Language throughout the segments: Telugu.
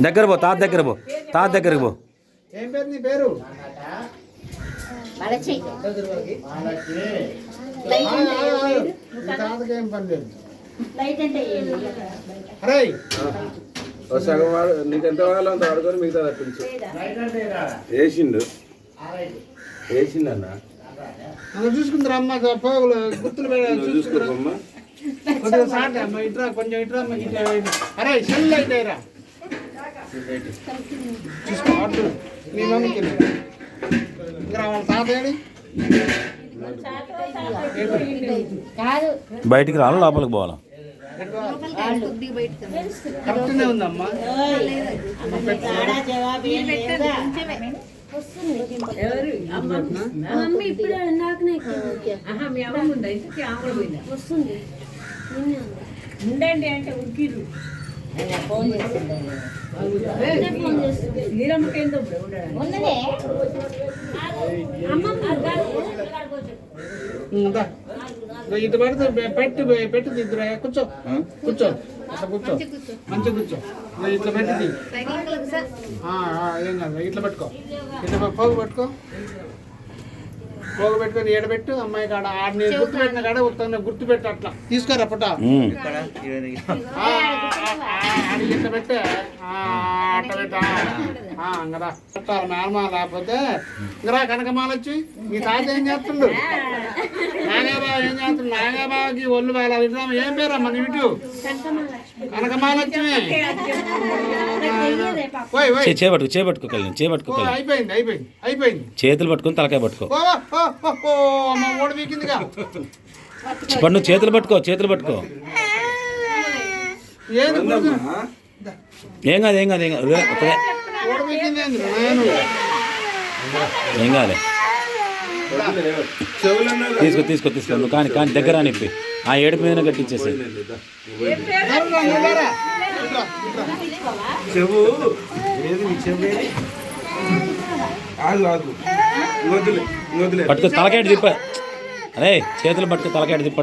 దగ్గర పో తాత దగ్గర పో తాత దగ్గరకు పో. ఏం పేరు నీ తాతకి పని లేదు. అరే సగం వాడు నీకు ఎంత వాడాలో అంత వాడుకొని మిగతా తప్పించు. వేసిండు. చూసుకుందిరా అమ్మ? పోగులు గుర్తులు చూసుకోమ్మా కొద్దిగా సాట్ అమ్మ ఇట్రా కొంచెం ఇట్రా అమ్మ ఇట్లా అరే సెల్ అయ్యరా చూసుకో అటు మమ్మీకి ఇంకా వాళ్ళ బయటికి రాను లోపలికి పోవాలా? కరెక్ట్నే ఉందమ్మా మమ్మీ ఇప్పుడు వస్తుంది. ఉండండి అంటే ఉరికిరు ఫోన్ చేసిందండి నేనే ఇటు పెడితే పెట్టి పెట్టు ఇద్దరు కూర్చో కూర్చో అట్లా కూర్చో మంచిగా కూర్చో ఇట్లా పెట్టి ఏం కాదు ఇట్లా పెట్టుకో ఇట్లా పోగు పెట్టుకో పోగు పెట్టుకొని ఏడబెట్టు అమ్మాయి కాడ ఆడిని గుర్తు పెట్టిన కాడ ఉత్తరం గుర్తు పెట్టు అట్లా. తీసుకోరా పుట్ట ఉమ్. ఆ, ఆ, ఆడి ఇట్లా పెట్టే ఆ, అట్లా పెట్టా పెట్టాలి మేనమా లేకపోతే ఇంకా కనకమాల వచ్చి మీ తాత ఏం చేస్తుండు? నాగబాబు ఏం చేస్తుండు నాగబాబుకి ఒళ్ళు బాగా విన్నాం ఏం పేరమ్మా నీ ఇటు. కనకమాలక్ష్మి. చేపట్టుకో చేపట్టుకో కళ్యాణ్ చేపట్టుకో అయిపోయింది అయిపోయింది అయిపోయింది. చేతులు పట్టుకొని తలకాయ పట్టుకో. ఓడి వీకిందిగా పన్ను చేతులు పట్టుకో చేతులు పట్టుకో? ఏం కాదు ఏం కాదు ఏం కాదు. ఏం కాదు తీసుకో తీసుకో తీసుకో. నువ్వు కానీ కానీ దగ్గర నిప్పి. ఆ ఏడుపు మీద కట్టించేసి. చెవు పట్టుకో తలకాయ తిప్ప. అరే చేతులు పట్టుకో తలకాయ తిప్పి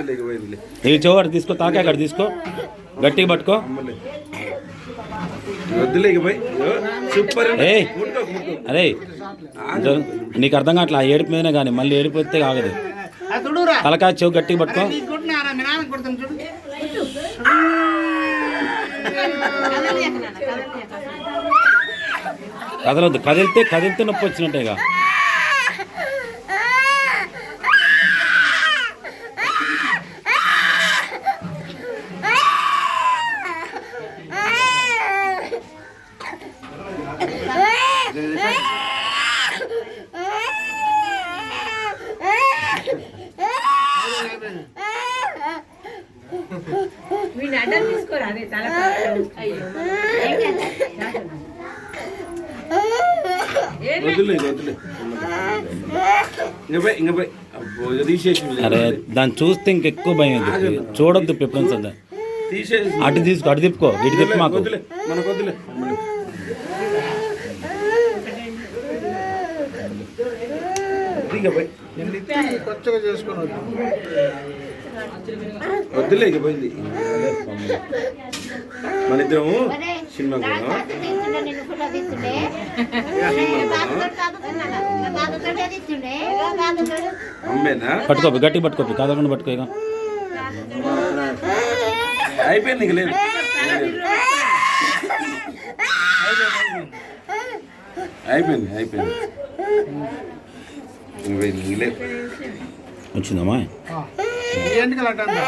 ఇటు. ఇటు, ఇటు. వై, వై. ఆ, చెవు అక్కడ తీసుకో తలకాయ అక్కడ తీసుకో గట్టిగా పట్టుకో అరే నీకు అర్థం కావట్లే ఆ ఏడుపు మీదనే కానీ మళ్ళీ ఏడుపు వస్తే ఆగదు. తలకాయ చెవు గట్టిగా పట్టుకో. కదలొద్దు కదిలితే కదిలితే నొప్పి వచ్చినట్టేగా వీడిని అడ్డం తీసుకోరా అదే తల అయ్యో వదిలే వదిలే ఇంక పోయి ఇంక పోయి అబ్బో ఇక తీసేసి అరే దాన్ని చూస్తే ఇంకెక్కువ భయం అవుతుంది చూడొద్దు అంతా. తీసేసి. అటు తీసుకో అటు తిప్పుకో. ఇటు తిప్పి మాకు. కొత్తగా వద్దు. వద్దులే ఇక పోయింది. మన ఇద్దరము సినిమా అమ్మేనా పట్టుకో గట్టిగా పట్టుకో కదలకుండా పట్టుకో ఇక. అయిపోయింది ఇక లేదు. అయిపోయింది అయిపోయింది. వచ్చిందమ్మా? ఎంటికలు అట్ట అంతా.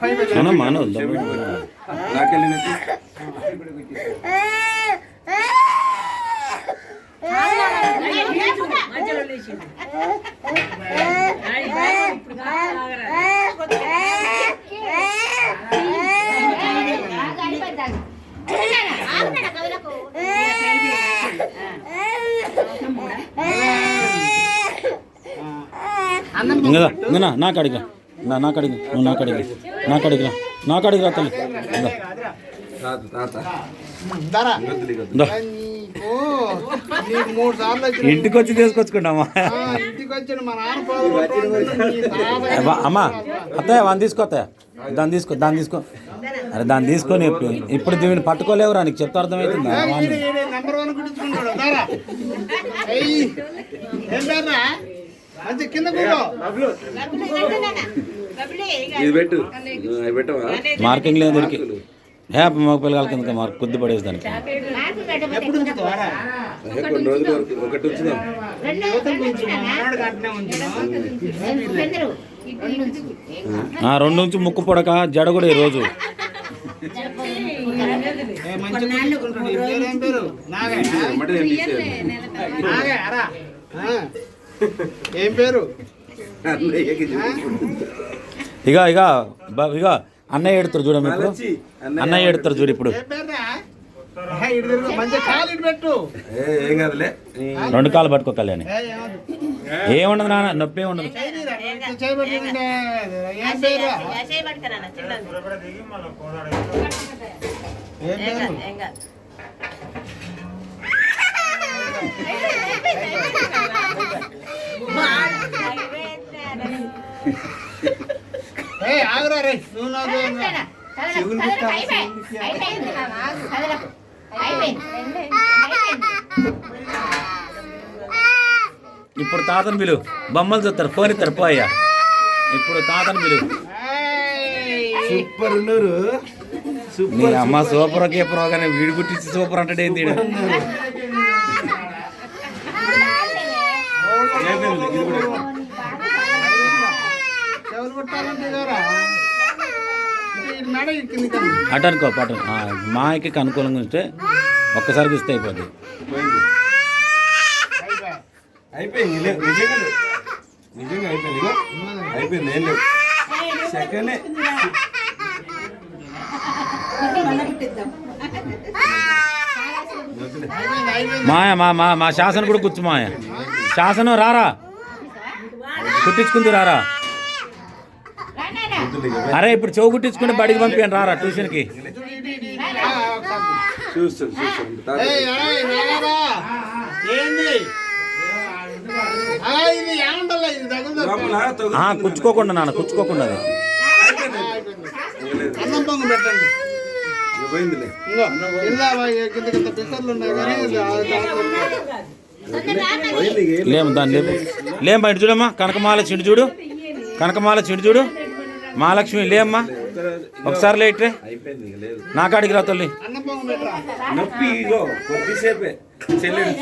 పై పెట్టు. మనం మాను నాకెళ్ళి నెట్టి. మధ్యలో లేచింది. ఆయన ఇప్పుడు కాదు, ఆగరా. అన్నం ఇంకా ఇంకా నా కాడిగా నా నా కాడిగా నువ్వు నా కాడిగా నా కాడికి రా. తల్లి. నీకు నీకు మూడు సార్లు వచ్చిన ఇంటికి వచ్చి తీసుకొచ్చుకుంటామా అమ్మా అత్తయ్య వాన్ని తీసుకో అత్తయ్య. దాన్ని తీసుకో దాన్ని తీసుకో. అరే దాన్ని తీసుకొని ఇప్పుడు ఇప్పుడు దీన్ని పట్టుకోలేవురా నీకు చెప్తే అర్థమవుతుందా? వాన్ని. మంచి కింద ఇది పెట్టు. అవి పెట్టవా? మార్కింగ్ లేదు దొరికి ఏ మగ పిల్లగాల కింద మార్క్ కొద్ది పడేసి దానికి. కొన్ని రోజుల వరకు ఒకటి ఉంచుదాం. రెండు నుంచి ముక్కు పొడక జడ కూడా ఈరోజు నాగే ఏం పేరు. ఇక ఇక ఇక అన్నయ్య ఎడుతారు ఇప్పుడు మళ్ళొచ్చి అన్నయ్య ఎడుతారు చూడు ఇప్పుడు. కాలు రెండు కాళ్ళు పట్టుకో కళ్యాణి. ఏ, ఏమొద్దు. ఏముండదు నాన్న నొప్పి చేయబెట్టిందంటే ఏం పేరు? ఏం పేరు ఏ ఆగురా రే నువ్వు నాకు ఇప్పుడు తాతను పిలువు బొమ్మలు చూస్తారు ఫోన్ ఇస్తారు పోయా ఇప్పుడు తాతను పిలువు. సూపర్ ఉన్నారు. నీ అమ్మ సూపర్ ఒకే ప్రో కానీ వీడి గుట్టించి సూపర్ అంటే ఏంటి ఈడు? ఎవరు కొట్టాలంటే ఇదేరా? ఇది ఇటు మెడ ఇటు కిందికి అను. అటు అనుకో పటు మాయకి అనుకూలంగా ఉంటే ఒక్కసారికి ఇస్తే అయిపోద్ది. అయిపోయింది నిజంగా అయిపోయింది అయిపోయింది ఏం లేదు. సెకండ్. మాయ మా మా మా శాసన కూడా కూర్చు మాయ. శాసనం రారా? కుట్టించుకుంది రారా? అరే ఇప్పుడు చెవు కుట్టించుకుంటే బడికి పంపించాను రారా ట్యూషన్కి. ఆ, ఒకసారి. చూస్తాను కుచ్చుకోకుండా నాన్న కుచ్చుకోకుండా. అన్నం పొంగు పెట్టండి. లేము దాన్ని లేపు. లేం బయట చూడమ్మా కనకమాల చిండు చూడు. కనకమాల చిండు చూడు. మహాలక్ష్మి లేమ్మా ఒకసారి లేట్రే అయిపోయింది నా కాడికి రా తల్లి. నొప్పి ఇగో కొద్దిసేపే. చెల్లెడు